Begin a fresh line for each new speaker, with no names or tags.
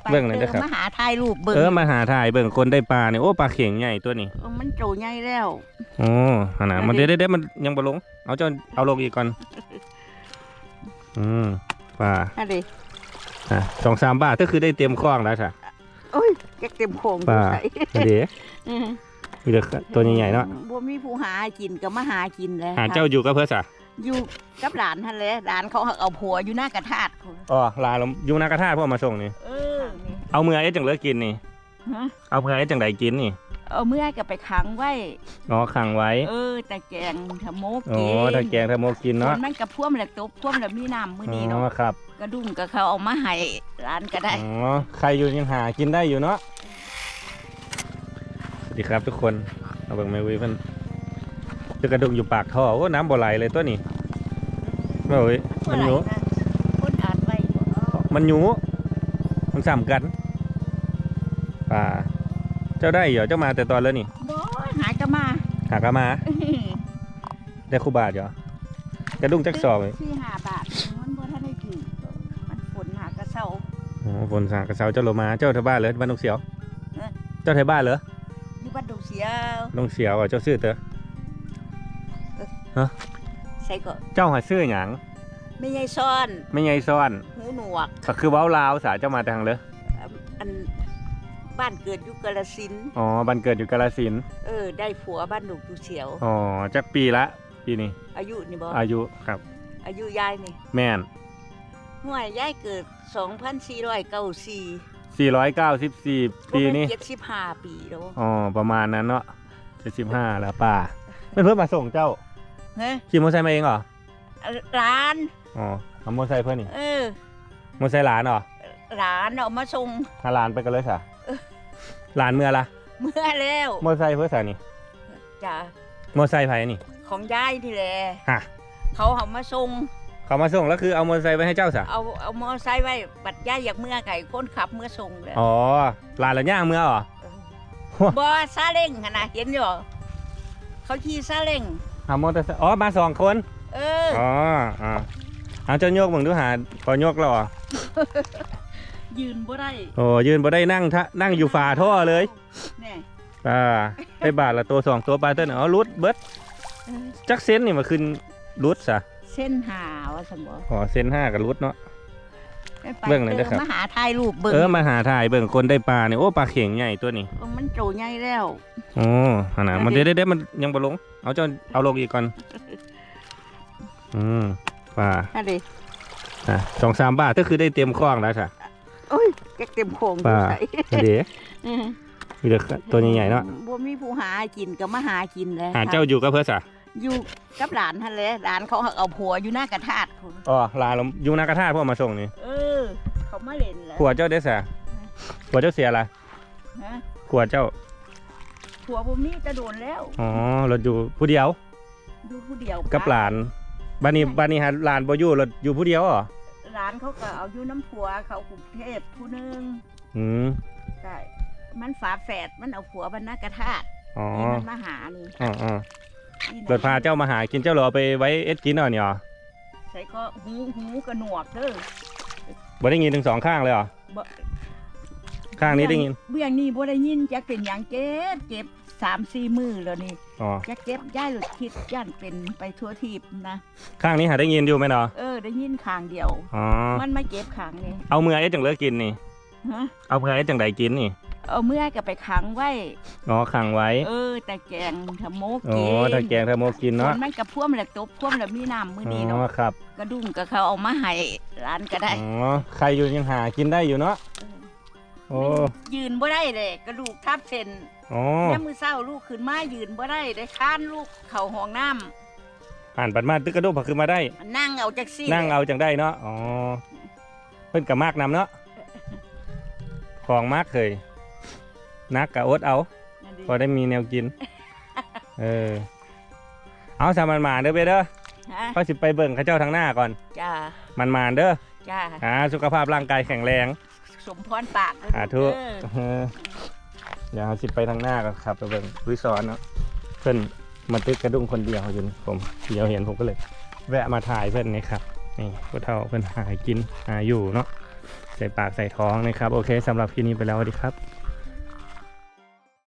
ไป
เบิ่งหน่อยเด้อครับ
มาหาถ่ายรูปเบิ่ง
เออมาหาถ่ายเบิ่งคนได้ปลาเนี่ยโอ้ปลาเข่งใหญ่ตัวนี้
เออมันโตใหญ่แล้ว
โอ้ขนาดมัน
อันนี้
เด้เด้มันยังบ่ลง เอาเจ้าเอาลงอีกก่อนอืมปลา
นั่นดิ
อะสองสามบาทก็คือได้เต็มคล้องแล้วค่ะ
โอ้ยแกเต็มโค้ง
ปลา
ใส่
เดี๋ยว
อือ
มีแต่ตัวใหญ่ๆเนาะ
บ่มีผู้หากินก็มาหากินแล้ว
หาเจ้าอยู่ก็เพื่อสะ
อยู่กับหลานท่านแหละหลานเขาเอาผัวอยู่หน้ากระทาดเขา
อ๋อลาลมยุงนากระทาพ่อมาส่งนี่
เออนี่
เอาเมื่อไอ้จังเลิกกินนี่
ฮะ
เอาเมื่อไอ้จังไดกินนี่
เอาเมื่อยก็ไปขังไว้
อ๋อขังไว้
เออแต่แกงทะโมก
อ๋อ
กิน
ถ้าแกงถ้าโมกิน
ฝ
เนาะ
นมันกระพ่วมแหละตบพ่วมแหละมีน้ำมื้อ
อ๋
นี้
อ
เนาะ
ครับ
กระดุมกับเขาเอามาให้ร้านก็ได้
อ๋อ ใครอยู่ยังหากินได้อยู่เนาะ สวัสดีครับทุกคน เอาเบิ่งแม่วิเพิ่นจะกระดุมอยู่ปากท่อ โอ้ น้ำบ่ไหลเลยตัวนี้โอ้ยมันอยู่
เท่าไหร่ะคนอ่านไว้บ่
มันหยูมันสามกัน ป่า เจ้าได้เหรอเจ้ามาแต่ตอนแล้วนี่
บ่หายก็มา
หากะมา ได้คูบาทเหรอกระดุงจักสอบเลย
สี่ห้าบาทมันบ่ทันได้กินมันฝนหากระเซา
โอ้ฝนสางกระเซาเจ้าโลมาเจ้าแถวบ้านเลยบ้านนกเสียว
เอ๊ะ
เจ้าแถวบ้านเหรอ
อยู่บ้านดงเสียว
นกเสียวอะเจ้าซื้อเตอ
ใส่ก็
เจ้าหาซื้อหยัง
ไม่ใช่ซ่อน
ไม่ไงซ่อน
หูหนวก
ก็คือเว้าลาวสาเจ้ามาทางเลย
อัน บ้านเกิดอยู่กาฬสินธุ์
อ๋อบ้านเกิดอยู่กาฬสินธุ์
เออ ได้ผัวบ้านดงดูเสียว
อ๋อจักปีละปีนี้
อายุนี่บ่
อายุครับ
อายุยายนี่
แม่น
ห่วยยายเกิด 2494
494 ปีนี้
75 ปีแล้ว
อ๋อประมาณนั้นเนาะ75แล้วป่าไม่เพิ่นมาส่งเจ้า
เฮ้ย
ขี่มอเตอร์ไซค์มาเองเหรอ
ร้าน
อ๋อเอามอเตอร์ไซค์เพื่อนนี่
เออ
มอเตอร์ไซค์หลานเหรอ
ร้านเอามาส่ง
พาหลานไปกันเลยสะ หลานเมื่อละ
เมื่อแล้ว
มอเตอร์ไซค์เพื่อสานี่
จ้ะ
มอเตอร์ไซค์ไผนี่
ของยายนี่แหละ
ฮะ
เขาเอามาส่ง
เขามาส่งแล้วคือเอามอเตอร์ไซค์ไปให้เจ้าสะ
เอาเอามอไซค์ไว้บัดยายอยากเมื่อไก่คนขับเมื่อส่งเลย
อ๋อหลานละย่างเมื่อเหรอ
บอซาเล้งหั่นนะเห็นอยู่บ่เขาขี่ซาเล้ง
เอามอเตอร์ไซค์อ๋อมาสองคน
เออ
อ๋ออ่าเอาเจ้าโยกมึงดูหาพอยกแล้วเหรอ
ยืนบ่ได้
โอ้ยืนบ่ได้นั่งทะนั่งอยู่ฝาท่อเลย
แน่
อ่าไปบาทละตัวสองตัวปลาเต้นอ๋อรุดเบิด
เออ
จักเซนนี่มาขึ้นรุดสะ
เส้นหาว่าสมบ่
อ๋อเซนห้ากับรุดเนาะ
ไป
เบิ่งหน่อยเด้อครับ
มาหาถ่ายรูปเบิ่ง
เออมาหาถ่ายเบิ่งคนได้ปลาเนี่ยโอ้ปลาเข่งใหญ่ตัวนี้
เออมันโตใหญ่แล้ว
โอ้ขนาดมัน
อันนี้
เด้เด้มันยังบ่ลง เอาเจ้าเอาลงอีกก่อนอืมปลา
นั่นดิ
อะสองสามบาทก็คือได้เต็มคล้องแล้วค่ะ
โอ้ยแกเต็มโค้ง
ปลา
ใส่
เดี๋ยว
อือ
มีแต่ตัวใหญ่ๆเนาะ
บ่มีผู้หากินก็มาหากินแล้ว
หาเจ้าอยู่ก็เพื่อสะ
อยู่กับหลานท่านแหละหลานเขาเอาผัวอยู่หน้ากระทาดเขา
อ๋อลาลมยุงนากระทาพ่อมาส่งนี่
เออเขามาเล่นแล้ว
ผัวเจ้าได้สะผัวเจ้าเสียอะไร
ฮะ
ผัวเจ้า
ผัวบ่มีจะโดนแล้ว
อ๋อรถอยู่ผู้เดียว
ดูผู้เดียว
กับหลานบ้านนี้บ้านนี้หาหลานบ่อยู่รถอยู่ผู้เดียวเหรอ
หลานเขาก็เอาอยู่น้ำผัวเขากรุงเทพผู้หนึง
อืม
ใช่มันฝาแฝดมันเอาผัวบรรณากระทาด
อ๋อ
นี่มันมาหานี่
อ๋ออ๋อ
นี่นะ
รถพาเจ้ามาหากินเจ้าเหรอเอาไปไว้เอ็ดกินเหรอเนี่ยเหรอ
ใส่ก็หูหูกระหนวกเด้อ
บ่ได้ยินถึงสองข้างเลยเหรอ
บ่
ข้างนี้ได้ยิน
เบื้องนี้บ่ได้ยินจักเป็นหยังเจ็บเจ็บสามสี่มือแล้วนี่
อ๋อ
จักเจ็บย่ายหลุดคิดย่านเป็นไปทั่วทีบนะ
ข้างนี้หาได้ยินอยู่ไหมเนาะ
เออ ได้ยินข้างเดียว
อ๋อ
มันมาเจ็บข้างนี้
เอาเมื่อเอ็ดจังเลิกกินนี่
ฮะ
เอาเมื่อเอ็ดจังใดกินนี่
เอาเมื่อก็ไปขังไว้
อ๋อขังไว้
เออแต่แกงทะโมก
อ๋อ
กิน
ถ้าแกงถ้าโมกิน
ฝ
เนาะ
นมันกระพ่วมแหละตบพ่วมแหละมีน้ำมื้อ
อ๋
นี้
อ
เนาะ
ครับ
กระดุมกับเขาเอามาให้ร้านก็ได้
อ๋อ ใครอยู่ยังหากินได้อยู่เนาะ โอ้
ยืนบ่ได้เลยกระดูกทับเส้น
อ๋อ
แม่มือเศร้าลูกขึ้นมายืนบ่ได้ได้ค้านลูกเข่าห้องน้ำ
อ่านปัดมาตึกกระโดดผักขึ้นมาได้
นั่งเอาจักซี่
นั่งเอาจังได้เนาะอ๋อเพิ่นกับมากนำเนาะของมากเคยนักกับอดเอา
นั่นดิ
พอได้มีแนวกิน เออ เอาสามันมาเด้อเบเด้อ
ฮะ
เขาสิไปเบิ่งเข้าเจ้าทางหน้าก่อน
จ้า
มันมาเด้อ
จ้า
หาสุขภาพร่างกายแข็งแรง
สมพรปากนะ
หาทุก
เด้อ
เออเดี๋ยวเราสิไปทางหน้าก่อนครับไปเบิ่งรีสอร์ทเนาะเพิ่นมาตึกกระดุงคนเดียวอยู่นี่ผมเดี๋ยวเห็นผมก็เลย แวะมาถ่ายเพิ่นนี่ครับนี่ผู้เฒ่าเพิ่นหากินหาอยู่เนาะใส่ปากใส่ท้องนะครับ โอเคสำหรับคลิปนี้ไปแล้วสวัสดีครับ